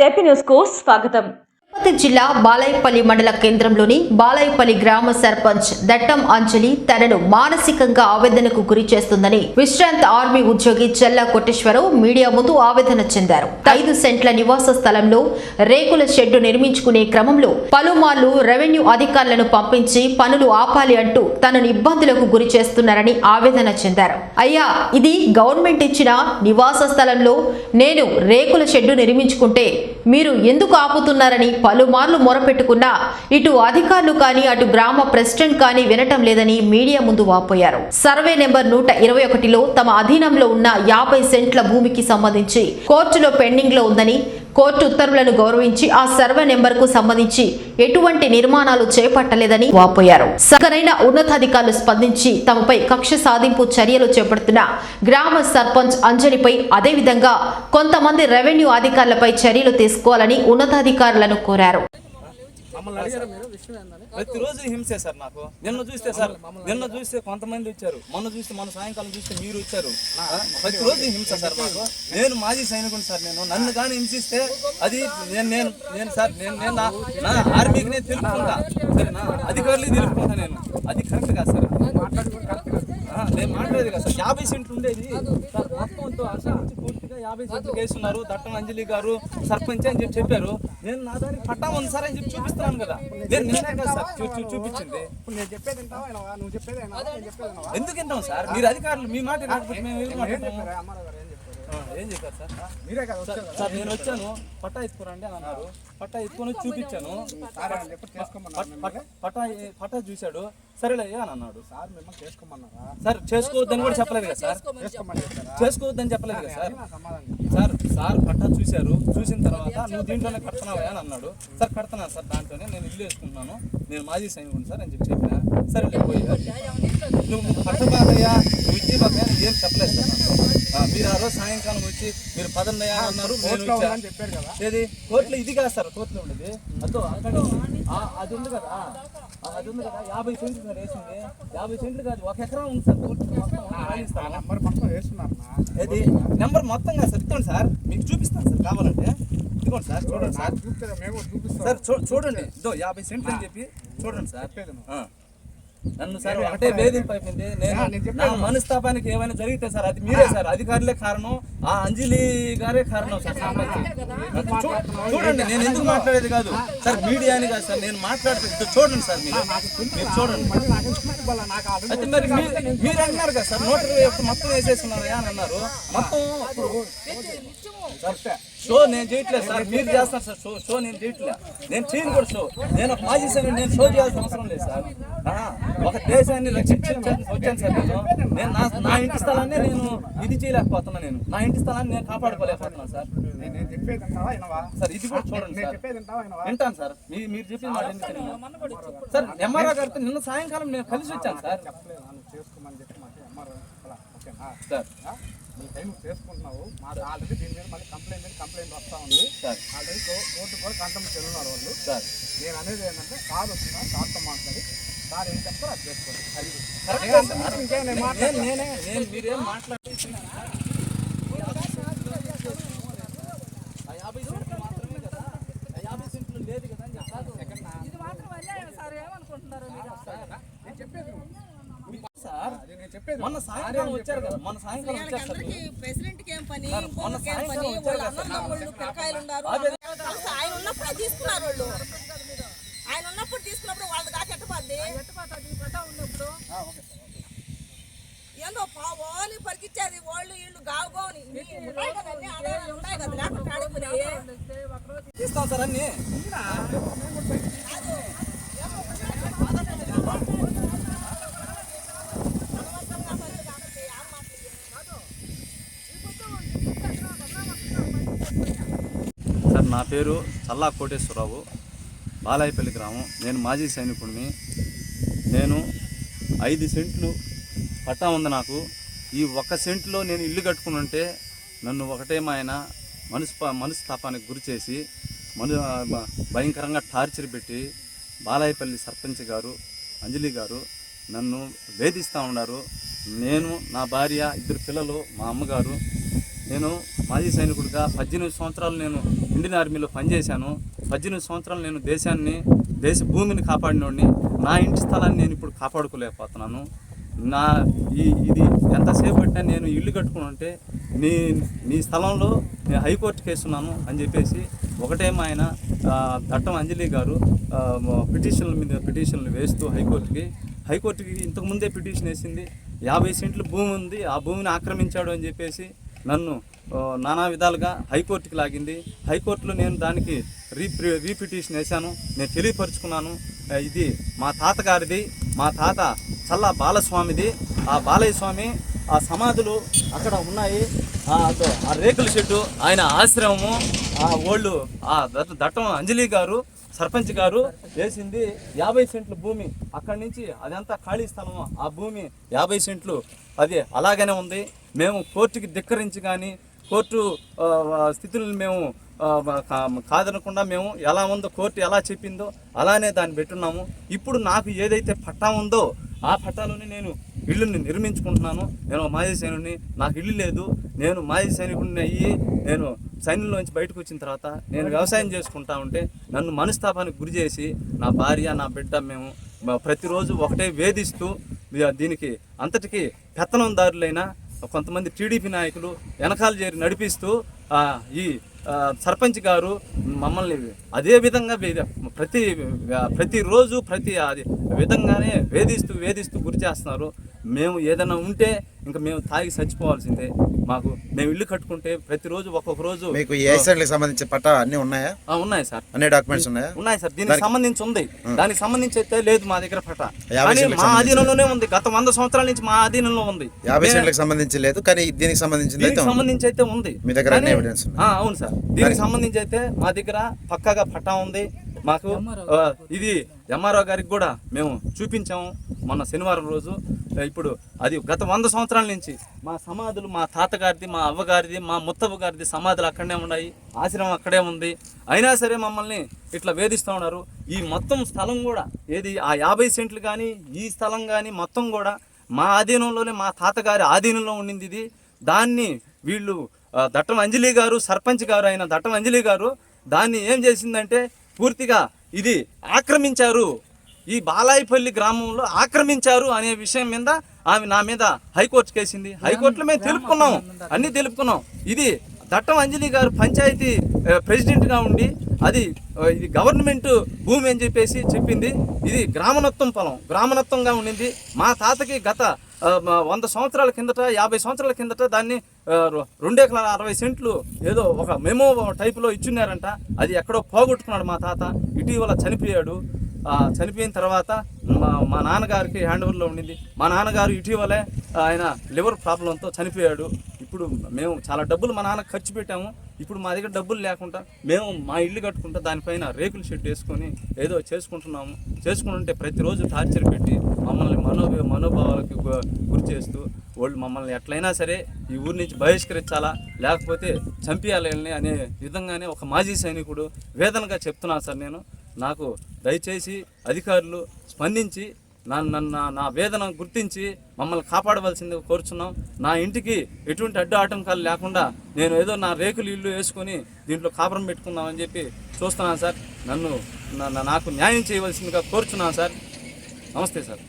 JP న్యూస్కు స్వాగతం. తిరుపతి జిల్లా బాలాయపల్లి మండల కేంద్రంలోని బాలాయపల్లి గ్రామ సర్పంచ్ దట్టం అంజలి తనను మానసికంగా ఆవేదనకు గురి చేస్తుందని విశ్రాంత్ ఆర్మీ ఉద్యోగి చెల్ల కోటేశ్వరరావు మీడియా ముందు ఆవేదన చెందారు. ఐదు సెంట్ల నివాస స్థలంలో రేకుల షెడ్డు నిర్మించుకునే క్రమంలో పలుమార్లు రెవెన్యూ అధికారులను పంపించి పనులు ఆపాలి అంటూ తనను ఇబ్బందులకు గురి చేస్తున్నారని ఆవేదన చెందారు. అయ్యా ఇది గవర్నమెంట్ ఇచ్చిన నివాస స్థలంలో నేను రేకుల షెడ్డు నిర్మించుకుంటే మీరు ఎందుకు ఆపుతున్నారని పలుమార్లు మొరపెట్టుకున్నా ఇటు అధికారులు కానీ అటు గ్రామ ప్రెసిడెంట్ కానీ వినటం లేదని మీడియా ముందు వాపోయారు. సర్వే నెంబర్ నూట ఇరవై ఒకటిలో తమ అధీనంలో ఉన్న యాభై సెంట్ల భూమికి సంబంధించి కోర్టులో పెండింగ్లో ఉందని కోర్టు ఉత్తర్వులను గౌరవించి ఆ సర్వే నెంబర్కు సంబంధించి ఎటువంటి నిర్మాణాలు చేపట్టలేదని వాపోయారు. సగరైన ఉన్నతాధికారులు స్పందించి తమపై కక్ష సాధింపు చర్యలు చేపడుతున్న గ్రామ సర్పంచ్ అంజలిపై అదేవిధంగా కొంతమంది రెవెన్యూ అధికారులపై చర్యలు తీసుకోవాలని ఉన్నతాధికారులను కోరారు మమ్మల్ని అడిగారు మీరు విషయం ఏందని ప్రతిరోజు హింసే సార్ నాకు. నిన్న చూస్తే సార్ నిన్న చూస్తే కొంతమంది వచ్చారు. మొన్న చూస్తే మొన్న సాయంకాలం చూస్తే మీరు వచ్చారు. ప్రతిరోజు హింస సార్ నాకు నేను మాజీ సైనికుని సార్ నేను. నన్ను కానీ హింసిస్తే అది నేను నేను నేను సార్ నేను నేను నా- ఆర్మీకి నేను తెలుపుకుంటా. సరేనా అధికారులకి తెలుపుకుంటా నేను. అది కరెక్ట్ కాదు సార్. నేను మాట్లాడేది కదా సార్. యాభై సెంట్లు ఉండేది. సార్ మొత్తం పూర్తిగా యాభై సెంట్లు వేస్తున్నారు దట్టం అంజలి గారు సర్పంచ్ అని చెప్పి చెప్పారు. నేను నా దానికి పట్టా ఉంది సార్ అని చెప్పి చూపిస్తున్నాను కదా. నేను నిన్నే కదా సార్? చూపించింది. ఇప్పుడు నేను చెప్పేది? నువ్వు చెప్పేది? ఎందుకు వింటాం సార్? మీరు అధికారులు మీ మాట మేము ఏం? చెప్పారు సార్? మీరే కదా సార్, వచ్చారు సార్ నేను వచ్చాను. పట్టా ఎత్తుకోరండి అని అన్నారు. పట్టా ఎత్తుకొని చూపించాను. సార్ అని చెప్పి చేసుకోమన్నారు పట్- పట్- పట్టా పట్టా చూశాడు. సరేలే అని అన్నాడు. సార్ మిమ్మల్ని చేసుకోమన్నారా? సార్ చేసుకోవద్దని కూడా చెప్పలేదు కదా సార్? చేసుకోవద్దని చెప్పలేదు కదా సార్. సార్? సార్ పట్టా చూశారు. చూసిన తర్వాత నువ్వు దీంట్లోనే కడుతున్నావా అని అన్నాడు. సార్ కడుతున్నాను సార్ దాంట్లోనే. నేను ఇల్లు వేసుకుంటున్నాను. నేను మాజీ సైనికుని సార్ అని చెప్పి చెప్పిన. సరే పోయి నువ్వు నువ్వు కట్టబాకయ్యా నువ్వు ఇచ్చి ఏం చెప్పలేదు సార్ మీరు ఆ రోజు సాయంకాలం వచ్చి మీరు పదన్నయ్యా అన్నారు ఏది? కోర్టులో ఇది కాదు సార్ కోర్టులో ఉండేది. అదో అక్కడ అది ఉంది కదా. అది ఉంది కదా. యాభై సెంట్లు సార్ వేసింది. యాభై సెంట్లు కాదు ఒక ఎకరం ఉంది సార్ వేస్తున్నారు ఏది? నెంబర్ మొత్తం కాదు సార్. ఇదిగోండి సార్. మీకు చూపిస్తాను సార్ కావాలంటే. ఇదిగోండి సార్ చూడండి సార్. సార్ చూడండి. ఇదో యాభై సెంట్లు అని చెప్పి చూడండి సార్. నన్ను సార్ ఒకటే వేధింపు అయిపోయింది నేను ఆ, నేను చెప్పాను. నా మనస్తాపానికి ఏమైనా జరిగితే సార్ అది మీరే సార్. అధికారులే కారణం. ఆ అంజలి గారే కారణం సార్ చూడండి నేను ఎందుకు మాట్లాడేది కాదు. సార్ మీడియా అని కాదు సార్ నేను మాట్లాడుతుంది చూడండి సార్ మీరు. మీరు చూడండి. అయితే మరి మీరు అంటున్నారు కదా సార్ నోట్ ఇరవై ఒక్క మొత్తం వేసేస్తున్నారా అని అన్నారు. మొత్తం కరెక్టే. షో నేను చేయట్లేదు సార్. మీరు చేస్తున్నారు సార్. షో షో నేను చేయట్లేదు నేను చేయను కూడా షో నేను ఒక మాజీ సైనికుడు, నేను షో చేయాల్సిన అవసరం లేదు సార్. ఒక దేశాన్ని రక్షించి వచ్చాను సార్ నేను. నేను నా నా ఇంటి స్థలాన్ని నేను ఇది చేయలేకపోతున్నా నేను. నా ఇంటి స్థలాన్ని నేను కాపాడుకోలేకపోతున్నాను సార్? సార్ ఇది కూడా చూడండి? వింటాను సార్. మీ మీరు చెప్పిన మాట ఎందుకు? సార్ ఎంఆర్ఆర్ గారితో నిన్న సాయంకాలం నేను కలిసి వచ్చాను సార్. సార్? నీ టైం చేసుకుంటున్నావు. మాకు ఆల్రెడీ దీని మీద మళ్ళీ కంప్లైంట్ మీద కంప్లైంట్ వస్తా ఉంది. సార్. ఆల్రెడీ కోర్టు కూడా కంటెంప్ట్ చెల్లున్నారు వాళ్ళు. సార్. నేను అనేది ఏంటంటే సార్ వస్తున్నా సార్తో మాట్లాడి సార్ ఏం చెప్తారో అది చేసుకోండి. అది నేనే నేను మీరేం మాట్లాడి ఆ యాభై సెంట్లు మాత్రమే కదా ఆ యాభై సెంట్లు లేదు కదా అని చెప్తాను ఇది మాత్రం అన్యాయం సార్ ఏమనుకుంటున్నారు మీరు సార్ అది నేను చెప్పేది మొన్న సాయంకాలం వచ్చారు కదా మొన్న సాయంకాలం వచ్చారు సార్ అందరికీ ప్రెసిడెంట్కి ఏం పని? ఇంకొకరికి ఏం పని? వాళ్ళ కదా. అన్న వాళ్ళు పిల్లకాయలు ఉన్నారు. అసలు ఆయన ఉన్నప్పుడే తీసుకున్నారు వాళ్ళు. ఆయన ఉన్నప్పుడు తీసుకున్నప్పుడు వాళ్ళ దాకా ఎట్టపోద్ది? ఏందో పావాలి పరికిచ్చారు వాళ్ళు వీళ్ళు గావు గోని ఉన్నాయి కదా లేకుండా సార్ అన్ని. నా పేరు చల్లా కోటేశ్వరరావు బాలాయపల్లి గ్రామం. నేను మాజీ సైనికుడిని. నేను ఐదు సెంట్లు పట్టా ఉంది నాకు. ఈ ఒక్క సెంట్లో నేను ఇల్లు కట్టుకుని ఉంటే నన్ను ఒకటే మా ఆయన మనసు మనస్తాపానికి గురి చేసి మను భయంకరంగా టార్చర్ పెట్టి బాలాయపల్లి సర్పంచ్ గారు అంజలి గారు నన్ను వేధిస్తూ ఉన్నారు. నేను నా భార్య ఇద్దరు పిల్లలు మా అమ్మగారు నేను మాజీ సైనికుడిగా పద్దెనిమిది సంవత్సరాలు నేను ఇండియన్ ఆర్మీలో పనిచేశాను. పద్దెనిమిది సంవత్సరాలు నేను దేశాన్ని దేశ భూమిని కాపాడినోడిని. నా ఇంటి స్థలాన్ని నేను ఇప్పుడు కాపాడుకోలేకపోతున్నాను. నా ఈ ఇది ఎంతసేపు పట్టినా నేను ఇల్లు కట్టుకుని ఉంటే నీ నీ స్థలంలో నేను హైకోర్టు కేసున్నాను అని చెప్పేసి ఒకటేమో ఆయన దట్టం అంజలి గారు పిటిషన్ల మీద పిటిషన్లు వేస్తూ హైకోర్టుకి హైకోర్టుకి ఇంతకుముందే పిటిషన్ వేసింది. యాభై సెంట్లు భూమి ఉంది ఆ భూమిని ఆక్రమించాడు అని చెప్పేసి నన్ను నానా విధాలుగా హైకోర్టుకి లాగింది. హైకోర్టులో నేను దానికి రీప్రి రీపిటిషన్ వేశాను. నేను తెలియపరుచుకున్నాను. ఇది మా తాతగారిది. మా తాత చల్ల బాలస్వామిది. ఆ బాలయ్య స్వామి ఆ సమాధులు అక్కడ ఉన్నాయి. ఆ రేకుల షెడ్డు ఆయన ఆశ్రమము ఆ ఓళ్ళు ఆ దట్ట- దట్టం అంజలి గారు సర్పంచ్ గారు వేసింది యాభై సెంట్ల భూమి. అక్కడి నుంచి అదంతా ఖాళీ స్థలము. ఆ భూమి యాభై సెంట్లు. అది అలాగనే ఉంది. మేము కోర్టుకి ధిక్కరించి కానీ కోర్టు స్థితులను మేము కా- కాదనకుండా మేము ఎలా ఉందో కోర్టు ఎలా చెప్పిందో అలానే దాన్ని పెట్టున్నాము. ఇప్పుడు నాకు ఏదైతే పట్టా ఉందో ఆ పట్టాలోనే నేను ఇల్లుని నిర్మించుకుంటున్నాను. నేను మాజీ సైనికుడిని నాకు ఇల్లు లేదు. నేను మాజీ సైనికుడిని అయ్యి నేను సైన్యంలోంచి బయటకు వచ్చిన తర్వాత నేను వ్యవసాయం చేసుకుంటా ఉంటే నన్ను మనస్తాపానికి గురి చేసి నా భార్య నా బిడ్డ మేము ప్రతిరోజు ఒకటే వేధిస్తూ దీనికి దీనికి పెత్తనం పెత్తనందారులైన కొంతమంది టీడీపీ నాయకులు వెనకాల చేరి నడిపిస్తూ ఈ సర్పంచ్ గారు మమ్మల్ని అదే విధంగా ప్రతి ప్రతిరోజు ప్రతి అది విధంగానే వేధిస్తూ వేధిస్తూ గురి చేస్తున్నారు. మేము ఏదైనా ఉంటే ఇంకా మేము తాగి చచ్చిపోవాల్సిందే. మాకు మేము ఇల్లు కట్టుకుంటే ప్రతిరోజు ఒక్కొక్క రోజు మీకు ఈ ఏసెంట్లకు సంబంధించిన పట్టా అన్ని ఉన్నాయా? ఆ, ఉన్నాయి సార్. అన్ని డాక్యుమెంట్స్ ఉన్నాయా? ఉన్నాయి సార్. దీనికి సంబంధించి ఉంది. దానికి సంబంధించి అయితే లేదు మా దగ్గర పట్ట. కానీ మా సంబంధించి ఆధీనంలోనే ఉంది. గత వంద సంవత్సరాల నుంచి మా ఆధీనంలో ఉంది. యాభై సెంట్లకు సంబంధించి లేదు కానీ దీనికి ఉంది. సంబంధించి అయితే ఉంది. మీ దగ్గర అన్ని. ఆ, అవును సార్. దీనికి సంబంధించి అయితే మా దగ్గర పక్కాగా పట్టా ఉంది. మాకు ఇది ఎంఆర్ఓ గారికి కూడా మేము చూపించాము మొన్న శనివారం రోజు. ఇప్పుడు అది గత వంద సంవత్సరాల నుంచి మా సమాధులు మా తాతగారిది మా అవ్వగారిది మా ముత్తవ్వ గారిది సమాధులు అక్కడనే ఉన్నాయి ఆశ్రమం అక్కడే ఉంది. అయినా సరే మమ్మల్ని ఇట్లా వేధిస్తూ ఉన్నారు. ఈ మొత్తం స్థలం కూడా ఏది ఆ యాభై సెంట్లు కానీ ఈ స్థలం కానీ మొత్తం కూడా మా ఆధీనంలోనే మా తాతగారి ఆధీనంలో ఉండింది ఇది. దాన్ని వీళ్ళు దట్టం అంజలి గారు సర్పంచ్ గారు అయిన దట్టం అంజలి గారు దాన్ని ఏం చేసిందంటే పూర్తిగా ఇది ఆక్రమించారు. ఈ బాలాయిపల్లి గ్రామంలో ఆక్రమించారు అనే విషయం మీద ఆమె నా మీద హైకోర్టు కేసింది. హైకోర్టులో మేము తెలుపుకున్నాం అన్ని తెలుపుకున్నాం. ఇది దట్టం అంజలి గారు పంచాయతీ ప్రెసిడెంట్గా ఉండి అది ఇది గవర్నమెంట్ భూమి అని చెప్పేసి చెప్పింది. ఇది గ్రామనత్వం పొలం గ్రామనత్వంగా ఉండింది. మా తాతకి గత వంద సంవత్సరాల కిందట యాభై సంవత్సరాల కిందట దాన్ని రెండు ఎకరాల అరవై సెంట్లు ఏదో ఒక మెమో టైపులో ఇచ్చున్నారంట. అది ఎక్కడో పోగొట్టుకున్నాడు మా తాత. ఇటీవల చనిపోయాడు. చనిపోయిన తర్వాత మా మా నాన్నగారికి హ్యాండ్ ఓవర్లో ఉండింది. మా నాన్నగారు ఇటీవలే ఆయన లివర్ ప్రాబ్లంతో చనిపోయాడు. ఇప్పుడు మేము చాలా డబ్బులు మా నాన్న ఖర్చు పెట్టాము. ఇప్పుడు మా దగ్గర డబ్బులు లేకుండా మేము మా ఇల్లు కట్టుకుంటా దానిపైన రేకుల షెడ్ వేసుకొని ఏదో చేసుకుంటున్నాము. చేసుకుంటుంటే ప్రతిరోజు టార్చర్ పెట్టి మమ్మల్ని మనో మనోభావాలకు గురి చేస్తూ వాళ్ళు మమ్మల్ని ఎట్లయినా సరే ఈ ఊరి నుంచి బహిష్కరించాలా లేకపోతే చంపేయాలని అనే విధంగానే ఒక మాజీ సైనికుడు వేదనగా చెప్తున్నాను సార్ నేను. నాకు దయచేసి అధికారులు స్పందించి నా నన్ను నా- వేదన గుర్తించి మమ్మల్ని కాపాడవలసిందిగా కోరుచున్నాం. నా ఇంటికి ఎటువంటి అడ్డు ఆటంకాలు లేకుండా నేను ఏదో నా రేకులు ఇల్లు వేసుకొని దీంట్లో కాపురం పెట్టుకుందామని చెప్పి చూస్తున్నాను సార్. నన్ను నాకు న్యాయం చేయవలసిందిగా కోరుచున్నాను సార్. నమస్తే సార్.